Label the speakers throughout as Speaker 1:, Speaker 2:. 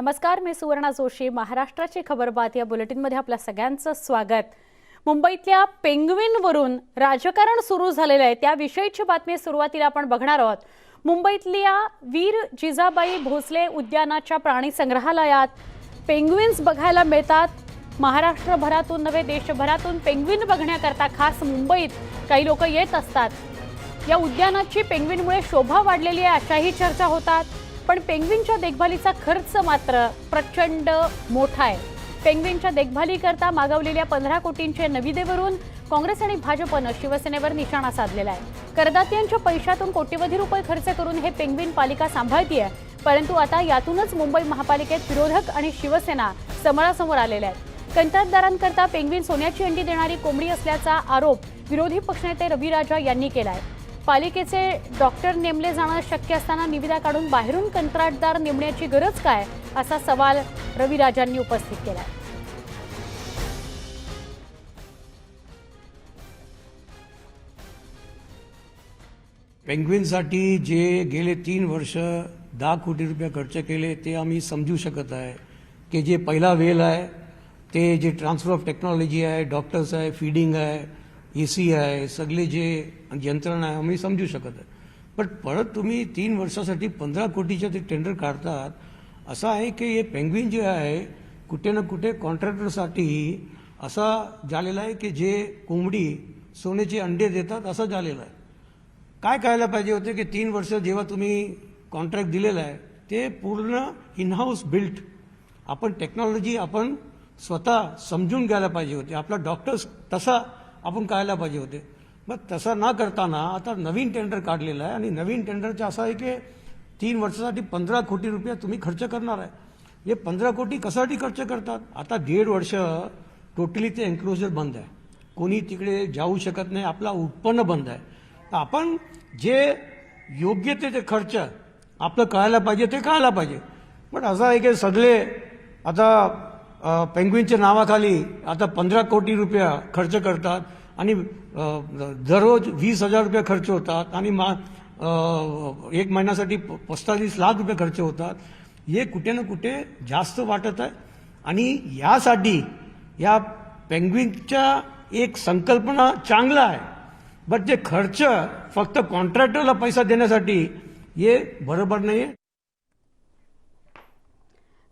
Speaker 1: नमस्कार मी सुवर्णा जोशी. महाराष्ट्राची खबरबात या बुलेटिनमध्ये आपल्या सगळ्यांचं स्वागत. मुंबईतल्या पेंग्विनवरून राजकारण सुरू झालेलं आहे. त्याविषयीची बातमी सुरुवातीला आपण बघणार आहोत. मुंबईतल्या वीर जिजाबाई भोसले उद्यानाच्या प्राणी संग्रहालयात पेंग्विन्स बघायला मिळतात. महाराष्ट्रभरातून नव्हे देशभरातून पेंग्विन बघण्याकरता खास मुंबईत काही लोक येत असतात. या उद्यानाची पेंग्विनमुळे शोभा वाढलेली आहे अशाही चर्चा होतात. पण पेंग्विनच्या देखभालीचा खर्च मात्र प्रचंड मोठा आहे. पेंग्विनच्या देखभालीकरता मागवलेल्या पंधरा कोटींच्या नविदेवरून काँग्रेस आणि भाजपनं शिवसेनेवर निशाणा साधलेला आहे. करदात्यांच्या पैशातून कोट्यवधी रुपये खर्च करून हे पेंग्विन पालिका सांभाळतीय परंतु आता यातूनच मुंबई महापालिकेत विरोधक आणि शिवसेना समोरासमोर आलेल्या आहेत. कंत्राटदारांकरता पेंग्विन सोन्याची अंडी देणारी कोंबडी असल्याचा आरोप विरोधी पक्षनेते रवी राजा यांनी केला आहे पालिकेचे डॉक्टर नेमले जाणं शक्य असताना निविदा काढून बाहेरून कंत्राटदार नेमण्याची गरज काय असा सवाल रविराजांनी उपस्थित केला.
Speaker 2: पेंग्विनसाठी जे गेले तीन वर्ष दहा कोटी रुपये खर्च केले ते आम्ही समजू शकत आहे. की जे पहिला वेल आहे ते जे ट्रान्सफर ऑफ टेक्नॉलॉजी आहे डॉक्टर्स आहे फीडिंग आहे ए सी आहे सगळे जे यंत्रणा आहे आम्ही समजू शकत आहे. पण परत तुम्ही तीन वर्षासाठी पंधरा कोटीचे ते टेंडर काढतात. असं आहे की हे पेंग्विन जे आहे कुठे ना कुठे कॉन्ट्रॅक्टरसाठी असा झालेला आहे की जे कोंबडी सोन्याचे अंडे देतात असं झालेलं आहे. काय करायला पाहिजे होते की तीन वर्ष जेव्हा तुम्ही कॉन्ट्रॅक्ट दिलेलं आहे ते पूर्ण इनहाऊस बिल्ट आपण टेक्नॉलॉजी आपण स्वतः समजून घ्यायला पाहिजे होते. आपला डॉक्टर्स तसा आपण काढायला पाहिजे होते. मग तसं न करताना आता नवीन टेंडर काढलेलं आहे आणि नवीन टेंडरचं असं आहे की तीन वर्षासाठी पंधरा कोटी रुपये तुम्ही खर्च करणार आहे. हे पंधरा कोटी कशासाठी खर्च करतात? आता दीड वर्ष टोटली ते एन्क्लोजर बंद आहे. कोणी तिकडे जाऊ शकत नाही आपला उत्पन्न बंद आहे. तर आपण जे योग्य ते ते खर्च आपलं कळायला पाहिजे ते कळायला पाहिजे. पण असं आहे की सगळे आता पेंग्विनच्या नावाखाली आता पंधरा कोटी रुपया खर्च करतात. आणि दररोज वीस हजार रुपये खर्च होतात आणि मा एक महिन्यासाठी प- लाख रुपये खर्च होतात. हे कुठे ना कुठे जास्त वाटत आहे. आणि यासाठी या पेंग्विनच्या एक संकल्पना चांगला आहे. बट जे खर्च फक्त कॉन्ट्रॅक्टरला पैसा देण्यासाठी हे बरोबर नाही आहे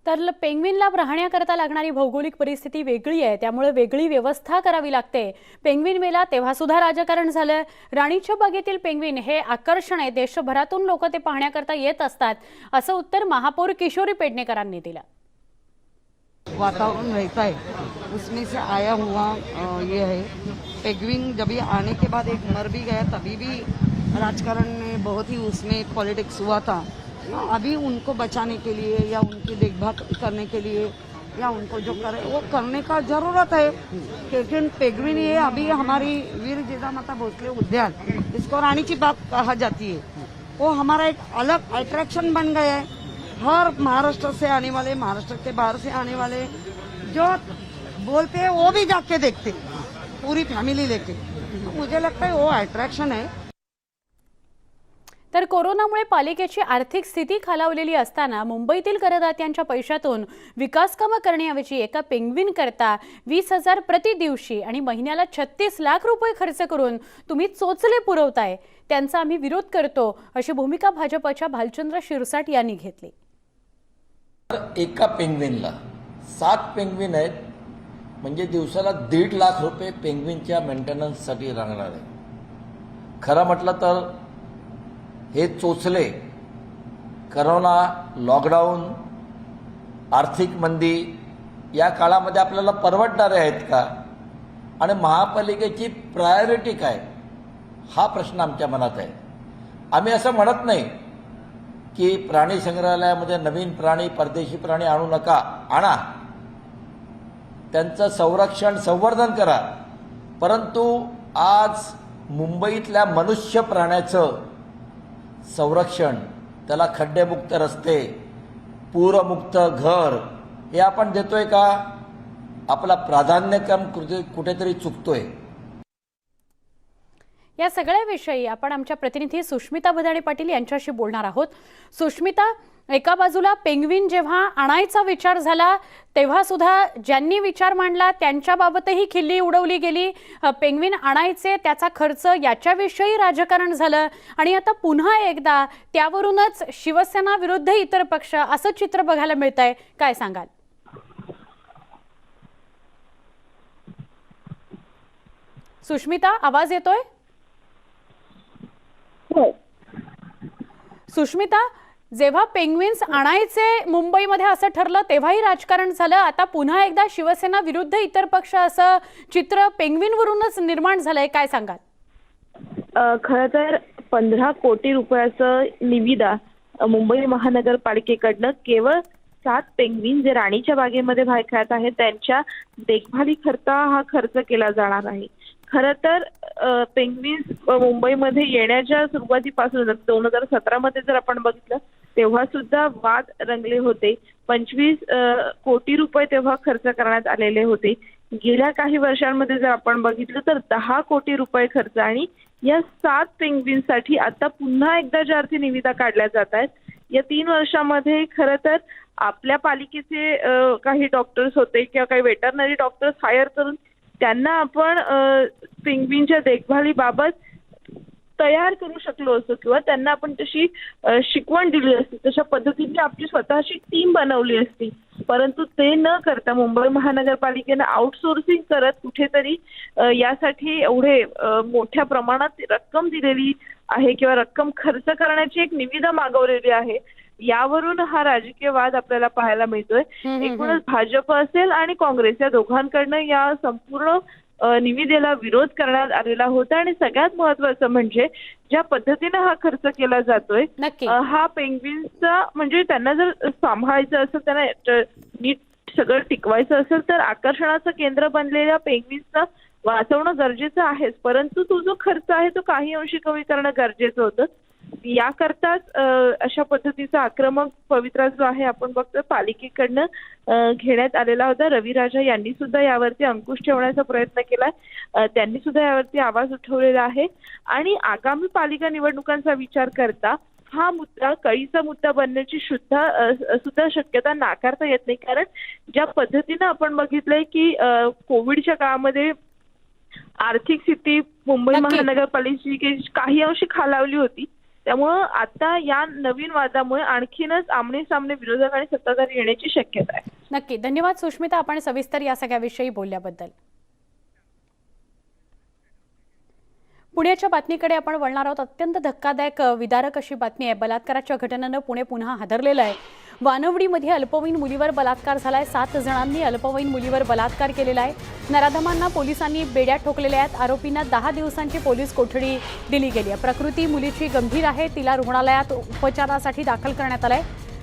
Speaker 1: तर ल- पेंग्विनला राहण्याकरता लागणारी भौगोलिक परिस्थिती वेगळी आहे. त्यामुळे वेगळी व्यवस्था करावी लागते. पेंग्विन मेला तेव्हा सुद्धा राजकारण झालं. राणीच्या बागेतील पेंग्विन हे आकर्षण आहे. देशभरातून लोक ते पाहण्याकरता येत असतात असं उत्तर महापौर किशोरी पेडणेकरांनी दिलं.
Speaker 3: वातावरण रहता है उसमें से आया हुआ ये है. पेगविन जब ये आने के बाद एक मर भी गया तभी भी राजकारण में बहुत ही उसमें पॉलिटिक्स हुआ था. अभी उनको बचाने के लिए या उनकी देखभाल करने के लिए या उनको जो करे, वो करने का ज़रूरत है। लेकिन पेगविन, ये अभी हमारी वीर जिजा माता भोसले उद्यान, इसको रानी की बात कहा जाती है। वो हमारा एक अलग अट्रैक्शन बन गया है। हर महाराष्ट्र से आने वाले, महाराष्ट्र के बाहर से आने वाले जो बोलते हैं, वो भी जाके देखते पूरी फैमिली लेके। तो मुझे लगता है वो अट्रैक्शन है।
Speaker 1: तर कोरोनामुळे पालिकेची आर्थिक स्थिती खालावलेली असताना मुंबईतील करदात्यांच्या पैशातून विकासकामं करण्याऐवजी एका पेंग्विन करता वीस हजार प्रति दिवशी आणि महिन्याला छत्तीस लाख रुपये खर्च करून तुम्ही चोचले पुरवताय. त्यांचा आम्ही विरोध करतो अशी भूमिका भाजपच्या भालचंद्र शिरसाट यांनी घेतली.
Speaker 4: एका पेंग्विनला सात पेंग्विन आहेत. म्हणजे दिवसाला दीड लाख रुपये पेंग्विनच्या मेंटेनन्ससाठी लागणार आहे. खरं म्हटलं तर हे चोचले. करोना लॉकडाऊन आर्थिक मंदी या काळामध्ये आपल्याला परवडणारे आहेत का? आणि महापालिकेची प्रायोरिटी काय? हा प्रश्न आमच्या मनात आहे. आम्ही असं म्हणत नाही की प्राणी संग्रहालयामध्ये नवीन प्राणी परदेशी प्राणी आणू नका आणा. त्यांचं संरक्षण संवर्धन करा. परंतु आज मुंबईतल्या मनुष्य प्राण्याचं संरक्षण त्याला खड्डेमुक्त रस्ते पूरमुक्त घर हे आपण देतोय का? आपला प्राधान्यक्रम कुठेतरी चुकतोय.
Speaker 1: या सगळ्याविषयी आपण आमच्या प्रतिनिधी सुष्मिता बदाणे पाटील यांच्याशी बोलणार आहोत. सुष्मिता एका बाजूला पेंग्विन जेव्हा आणायचा विचार झाला तेव्हा सुद्धा ज्यांनी विचार मांडला त्यांच्याबाबतही खिल्ली उडवली गेली. पेंग्विन आणायचे त्याचा खर्च याच्याविषयी राजकारण झालं. आणि आता पुन्हा एकदा त्यावरूनच शिवसेना विरुद्ध इतर पक्ष असं चित्र बघायला मिळत आहे काय सांगाल? सुष्मिता आवाज येतोय? सुष्मिता जेव्हा पेंग्विन्स आणायचे मुंबईमध्ये असं ठरलं तेव्हाही राजकारण झालं. आता पुन्हा एकदा शिवसेना विरुद्ध इतर पक्ष असं चित्र पेंग्विनवरूनच निर्माण झालंय. काय सांगाल?
Speaker 5: खरं तर पंधरा कोटी रुपयाचं निविदा मुंबई महानगरपालिकेकडनं केवळ सात पेंग्विन जे राणीच्या बागेमध्ये बाहेर खेळत आहेत त्यांच्या देखभालीकरता हा खर्च केला जाणार आहे. खरं तर पेंग्विन्स मुंबईमध्ये येण्याच्या सुरुवातीपासून दोन हजार सतरामध्ये जर आपण बघितलं तेव्हा सुद्धा वाद रंगले होते. पंचवीस कोटी रुपये तेव्हा खर्च करण्यात आलेले होते. गेल्या काही वर्षांमध्ये जर आपण बघितलं तर दहा कोटी रुपये खर्च आणि या सात पेंग्विनसाठी आता पुन्हा एकदा ज्या अर्थी निविदा काढल्या जात आहेत या तीन वर्षामध्ये खरं तर आपल्या पालिकेचे काही डॉक्टर्स होते किंवा काही वेटरनरी डॉक्टर्स हायर करून त्यांना आपण अ, देखभालीबाबत तयार करू शकलो असतो किंवा त्यांना आपण तशी शिकवण दिली असती तशा पद्धतीने आपली स्वतःची टीम बनवली असती. परंतु ते न करता मुंबई महानगरपालिकेनं आउटसोर्सिंग करत कुठेतरी यासाठी एवढे मोठ्या प्रमाणात रक्कम दिलेली आहे किंवा रक्कम खर्च करण्याची एक निविदा मागवलेली आहे. यावरून हा राजकीय वाद आपल्याला पाहायला मिळतोय. एकूणच भाजप असेल आणि काँग्रेस या दोघांकडनं या संपूर्ण निविदेला विरोध करण्यात आलेला होता. आणि सगळ्यात महत्वाचं म्हणजे ज्या पद्धतीनं हा खर्च केला जातोय हा पेंग्विन्सचा म्हणजे त्यांना जर सांभाळायचं असेल त्यांना नीट सगळं टिकवायचं असेल तर आकर्षणाचं केंद्र बनलेल्या पेंग्विन्सचं वाचवणं गरजेचं आहेच. परंतु तो जो खर्च आहे तो काही अंशी कमी करणं गरजेचं होतं. याकरताच अ, अशा पद्धतीचा आक्रमक पवित्रा जो आहे आपण बघतो पालिकेकडनं घेण्यात आलेला होता. रवी राजा यांनी सुद्धा यावरती अंकुश ठेवण्याचा प्रयत्न केलाय. अ, त्यांनी सुद्धा यावरती आवाज उठवलेला आहे. आणि आगामी पालिका निवडणुकांचा विचार करता हा मुद्दा कळीचा मुद्दा बनण्याची सुद्धा सुद्धा शक्यता नाकारता येत नाही. कारण ज्या पद्धतीनं आपण बघितलंय की कोविडच्या काळामध्ये आर्थिक स्थिती मुंबई. महानगरपालिकेची काही अंशी खालावली होती. त्यामुळं आता या नवीन वादामुळे आणखीनच आमने सामने विरोधक आणि सत्ताधारी येण्याची शक्यता आहे.
Speaker 1: नक्की. धन्यवाद सुष्मिता. आपण सविस्तर या सगळ्याविषयी बोलल्याबद्दल. पुण्याच्या बातमीकडे आपण वळणार आहोत. अत्यंत धक्कादायक विदारक अशी बातमी आहे. बलात्काराच्या घटनेनं पुणे पुन्हा हादरलेलं आहे. वानवडीमध्ये अल्पवयीन मुलीवर बलात्कार झालाय. सात जणांनी अल्पवयीन मुलीवर बलात्कार केलेला आहे. नराधमांना पोलिसांनी बेड्या ठोकलेल्या आहेत. आरोपींना दहा दिवसांची पोलीस कोठडी दिली गेली आहे. प्रकृती मुलीची गंभीर आहे. तिला रुग्णालयात उपचारासाठी दाखल करण्यात आलाय.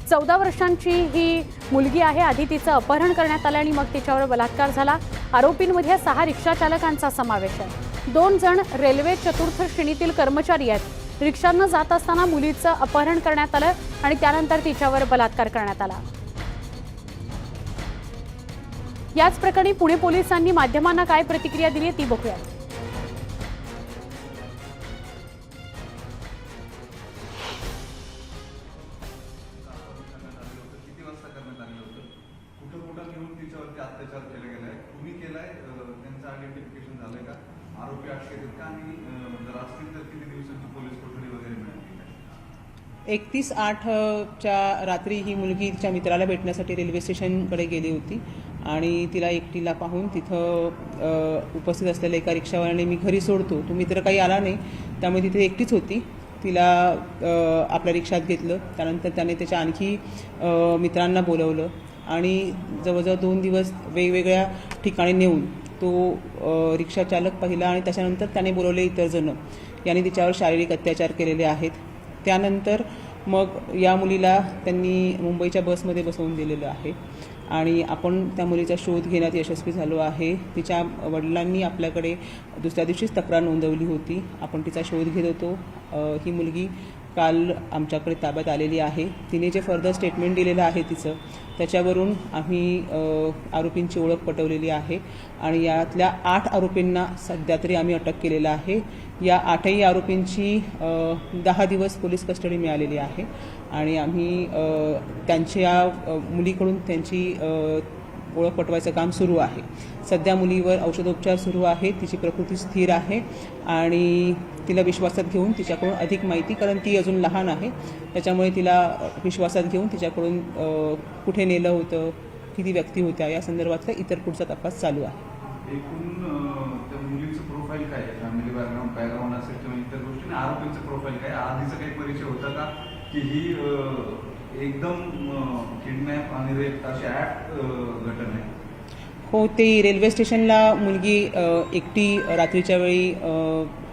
Speaker 1: चौदा वर्षांची ही मुलगी आहे. आधी तिचं अपहरण करण्यात आलं आणि मग तिच्यावर बलात्कार झाला. आरोपींमध्ये सहा रिक्षा चालकांचा समावेश आहे. दोन जण रेल्वे चतुर्थ श्रेणीतील कर्मचारी आहेत. रिक्षानं जात असताना मुलीचं अपहरण करण्यात आलं आणि त्यानंतर तिच्यावर बलात्कार करण्यात आला. याच प्रकरणी पुणे पोलिसांनी माध्यमांना काय प्रतिक्रिया दिली ती बघूया
Speaker 6: एकतीस आठच्या रात्री ही मुलगी तिच्या मित्राला भेटण्यासाठी रेल्वे स्टेशनकडे गेली होती आणि तिला एकटीला पाहून तिथं उपस्थित असलेल्या एका रिक्षावाल्याने मी घरी सोडतो तो मित्र काही आला नाही. त्यामुळे तिथे एकटीच होती. तिला आपल्या रिक्षात घेतलं. त्यानंतर त्याने त्याच्या आणखी मित्रांना बोलवलं आणि जवळजवळ दोन दिवस वेगवेगळ्या ठिकाणी नेऊन तो रिक्षाचालक पहिला आणि त्याच्यानंतर त्याने बोलवले इतर जण यांनी तिच्यावर शारीरिक अत्याचार केलेले आहेत. त्यानंतर मग या मुलीला त्यांनी मुंबईच्या बसमध्ये बसवून दिलेलं आहे. आणि आपण त्या मुलीचा शोध घेण्यात यशस्वी झालो आहे. तिच्या वडिलांनी आपल्याकडे दुसऱ्या दिवशीच तक्रार नोंदवली होती. आपण तिचा शोध घेत होतो. ही मुलगी काल आमच्याकडे ताब्यात आलेली आहे. तिने जे फर्दर स्टेटमेंट दिलेलं आहे तिचं त्याच्यावरून आम्ही आरोपींची ओळख पटवलेली आहे. आणि यातल्या आठ आरोपींना सध्या तरी आम्ही अटक केलेलं आहे. या आठही आरोपींची दहा दिवस पोलीस कस्टडी मिळालेली आहे. आणि आम्ही त्यांच्या मुलीकडून त्यांची ओळख पटवायचं काम सुरू आहे. सध्या मुलीवर औषधोपचार सुरू आहे तिची प्रकृती स्थिर आहे आणि तिला विश्वासात घेऊन तिच्याकडून अधिक माहिती कारण ती अजून लहान आहे. त्याच्यामुळे तिला विश्वासात घेऊन तिच्याकडून कुठे नेलं होतं किती व्यक्ती होत्या या संदर्भातला इतर पुढचा तपास चालू आहे.
Speaker 7: एकूण त्या मुलीचं प्रोफाईल काय आहे? फॅमिली बॅकग्राऊंड असेल किंवा इतर गोष्टी आरोपींचं प्रोफाईल काय आधीचा काही परिचय होता का? की ही एकदम किडनॅप आणि रेप अशी ऍट घटना आहे
Speaker 6: हो ते रेल्वे स्टेशनला मुलगी एकटी रात्रीच्या वेळी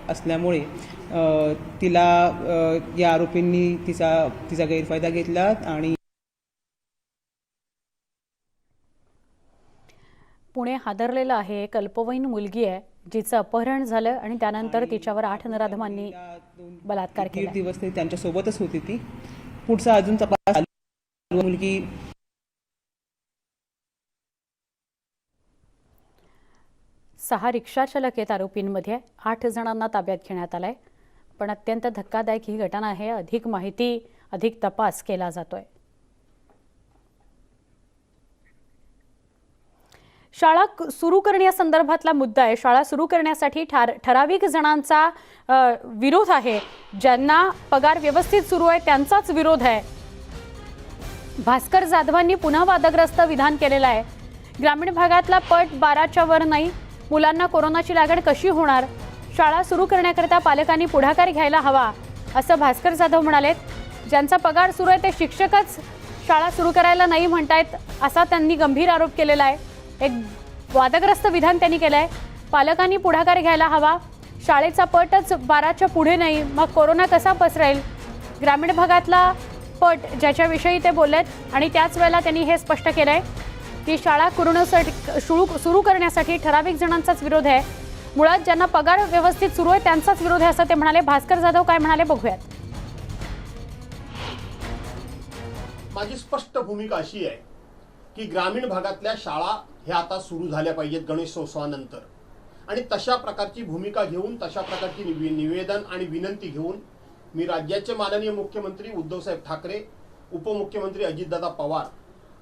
Speaker 6: असल्यामुळे तिला या आरोपींनी तिचा तिचा गैरफायदा घेतला आणि
Speaker 1: पुणे हादरलेलं आहे एक अल्पवयीन मुलगी आहे जिचं अपहरण झालं आणि त्यानंतर तिच्यावर आठ नराधमांनी बलात्कार केला
Speaker 6: दिवस तरी त्यांच्या सोबतच होती ती. पुढचा अजून तपास मुलगी
Speaker 1: सहा रिक्षाचालक आहेत आरोपींमध्ये. आठ जणांना ताब्यात घेण्यात आलाय. पण अत्यंत धक्कादायक ही घटना आहे. अधिक माहिती अधिक तपास केला जातोय. शाळा क- सुरू करण्यासंदर्भातला मुद्दा आहे. शाळा सुरू करण्यासाठी ठार ठराविक जणांचा विरोध आहे. ज्यांना पगार व्यवस्थित सुरू आहे त्यांचाच विरोध आहे. भास्कर जाधवांनी पुन्हा वादग्रस्त विधान केलेलं आहे. ग्रामीण भागातला पट बाराच्या वर नाही. मुलांना कोरोनाची लागण कशी होणार? शाळा सुरू करण्याकरता पालकांनी पुढाकार घ्यायला हवा असं भास्कर जाधव म्हणाले ज्यांचा पगार सुरू आहे ते शिक्षकच शाळा सुरू करायला नाही म्हणतायत असा त्यांनी गंभीर आरोप केलेला आहे. एक वादग्रस्त विधान त्यांनी केलं आहे पालकांनी पुढाकार घ्यायला हवा. शाळेचा पटच बाराच्या पुढे नाही. मग कोरोना कसा पसरेल? ग्रामीण भागातला पट ज्याच्याविषयी ते बोललेत आणि त्याच वेळेला त्यांनी हे स्पष्ट केलं आहे की शाळा कुरण्यासाठी सुरू सुरू करण्यासाठी ठराविक जणांचाच विरोध आहे. मुळात ज्यांना पगार व्यवस्थित सुरू आहे त्यांचाच विरोध आहे असं ते म्हणाले. भास्कर जाधव काय म्हणाले बघूयात.
Speaker 8: माझी स्पष्ट भूमिका अशी आहे की ग्रामीण भागातल्या शाळा ह्या आता सुरू झाल्या पाहिजेत गणेशोत्सवानंतर आणि तशा प्रकारची भूमिका घेऊन तशा प्रकारची निवे- निवेदन आणि विनंती घेऊन मी राज्याचे माननीय मुख्यमंत्री उद्धवसाहेब ठाकरे उपमुख्यमंत्री अजितदादा पवार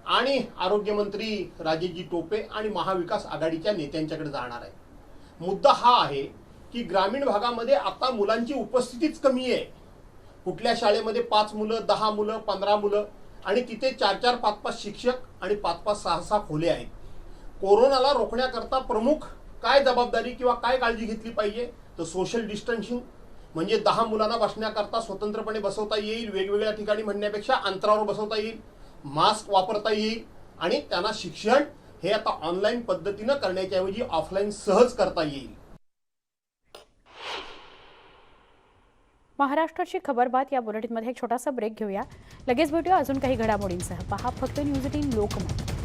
Speaker 8: आणि आरोग्यमंत्री राजेजी टोपे आणि महाविकास आघाडीच्या नेत्यांच्याकडे जाणार आहे. मुद्दा हा आहे की ग्रामीण भागामध्ये आता मुलांची उपस्थितीच कमी आहे. कुठल्या शाळेमध्ये पाच मुलं दहा मुलं पंधरा मुलं आणि तिथे चार चार पाच पाच शिक्षक आणि पाच पाच सहा सहा खोले आहेत. कोरोनाला रोखण्याकरता प्रमुख काय जबाबदारी किंवा काय काळजी घेतली पाहिजे? तर सोशल डिस्टन्सिंग म्हणजे दहा मुलांना बसण्याकरता स्वतंत्रपणे बसवता येईल वेगवेगळ्या ठिकाणी म्हणण्यापेक्षा अंतरावर बसवता येईल मास्क वापरता येईल आणि त्यांना शिक्षण हे आता ऑनलाईन पद्धतीनं करण्याच्या ऐवजी ऑफलाईन सहज करता येईल.
Speaker 1: महाराष्ट्राची खबर बात या बुलेटिनमध्ये एक छोटासा ब्रेक घेऊया. लगेच भेटूया अजून काही घडामोडींसह. पहा फक्त न्यूज एटीन लोकमत.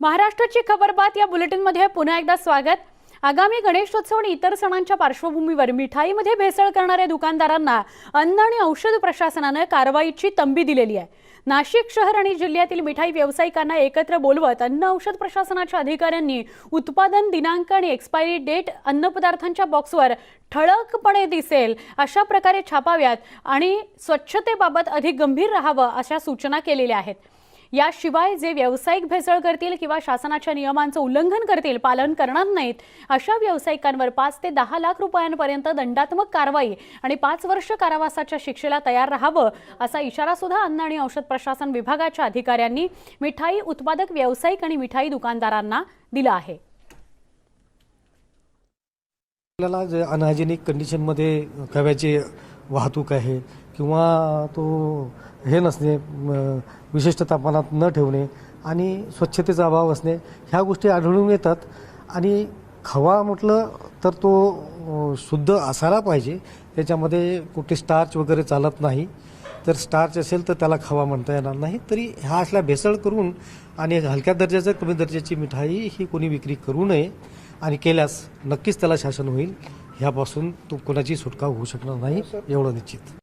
Speaker 1: महाराष्ट्राची खबर बात या बुलेटिनमध्ये पुन्हा एकदा स्वागत. आगामी गणेशोत्सव आणि इतर सणांच्या पार्श्वभूमीवर मिठाईमध्ये भेसळ करणाऱ्या दुकानदारांना अन्न आणि औषध प्रशासनानं कारवाईची तंबी दिलेली आहे. नाशिक शहर आणि जिल्ह्यातील मिठाई व्यावसायिकांना एकत्र बोलवत अन्न औषध प्रशासनाच्या अधिकाऱ्यांनी उत्पादन दिनांक आणि एक्सपायरी डेट अन्नपदार्थांच्या बॉक्सवर ठळकपणे दिसेल अशा प्रकारे छापाव्यात आणि स्वच्छतेबाबत अधिक गंभीर राहावं अशा सूचना केलेल्या आहेत. याशिवाय जे व्यावसायिक भेसळ करतील किंवा शासनाच्या नियमांचं उल्लंघन करतील पालन करणार नाहीत अशा व्यावसायिकांवर पाच ते दहा लाख रुपयांपर्यंत दंडात्मक कारवाई आणि पाच वर्ष कारावासाच्या शिक्षेला तयार राहावं असा इशारा सुद्धा अन्न आणि औषध प्रशासन विभागाच्या अधिकाऱ्यांनी मिठाई उत्पादक व्यावसायिक आणि मिठाई दुकानदारांना दिला आहे.
Speaker 9: आपल्याला जे अनहायजेनिक कंडिशनमध्ये खव्याची वाहतूक आहे किंवा तो हे नसणे विशिष्ट तापमानात न ठेवणे आणि स्वच्छतेचा अभाव असणे ह्या गोष्टी आढळून येतात. आणि खवा म्हटलं तर तो शुद्ध असायला पाहिजे. त्याच्यामध्ये कुठे स्टार्च वगैरे चालत नाही. तर स्टार्च असेल तर त्याला खवा म्हणता येणार नाही. तरी ह्या असल्या भेसळ करून आणि हलक्या दर्जाचं कमी दर्जाची मिठाई ही कोणी विक्री करू नये आणि केल्यास नक्कीच त्याला शासन होईल. ह्यापासून तो कोणाची सुटका होऊ शकणार नाही एवढं निश्चित.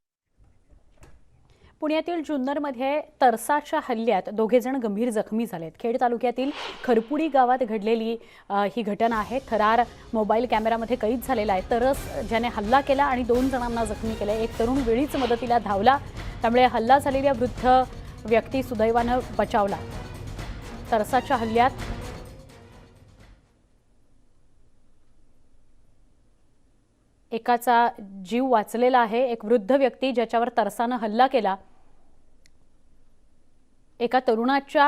Speaker 1: पुण्यातील जुन्नरमध्ये तरसाच्या हल्ल्यात दोघेजण गंभीर जखमी झालेत. खेड तालुक्यातील खरपुडी गावात घडलेली ही घटना आहे. थरार मोबाईल कॅमेरामध्ये कैद झालेला आहे. तरस ज्याने हल्ला केला आणि दोन जणांना जखमी केलं. एक तरुण वेळीच मदतीला धावला. त्यामुळे हल्ला झालेल्या वृद्ध व्यक्ती सुदैवानं बचावला. तरसाच्या हल्ल्यात एकाचा जीव वाचलेला आहे एक वृद्ध व्यक्ती ज्याच्यावर तरसानं हल्ला केला. एका तरुणाच्या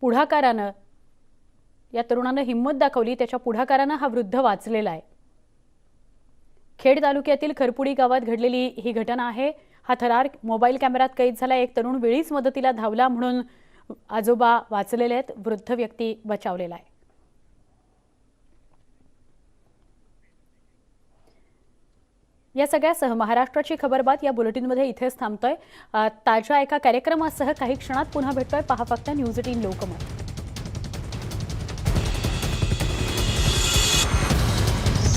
Speaker 1: पुढाकारानं या तरुणानं हिंमत दाखवली त्याच्या पुढाकारानं हा वृद्ध वाचलेला आहे. खेड तालुक्यातील खरपुडी गावात घडलेली ही घटना आहे. हा थरार मोबाईल कॅमेऱ्यात कैद झाला. एक तरुण वेळीच मदतीला धावला म्हणून आजोबा वाचलेले आहेत. वृद्ध व्यक्ती बचावलेला आहे. या सगळ्यासह महाराष्ट्राची खबरबात या बुलेटिनमध्ये इथेच थांबतोय. ताज्या एका कार्यक्रमासह काही क्षणात पुन्हा भेटतोय. पहा फक्त न्यूज एटीन लोकमत.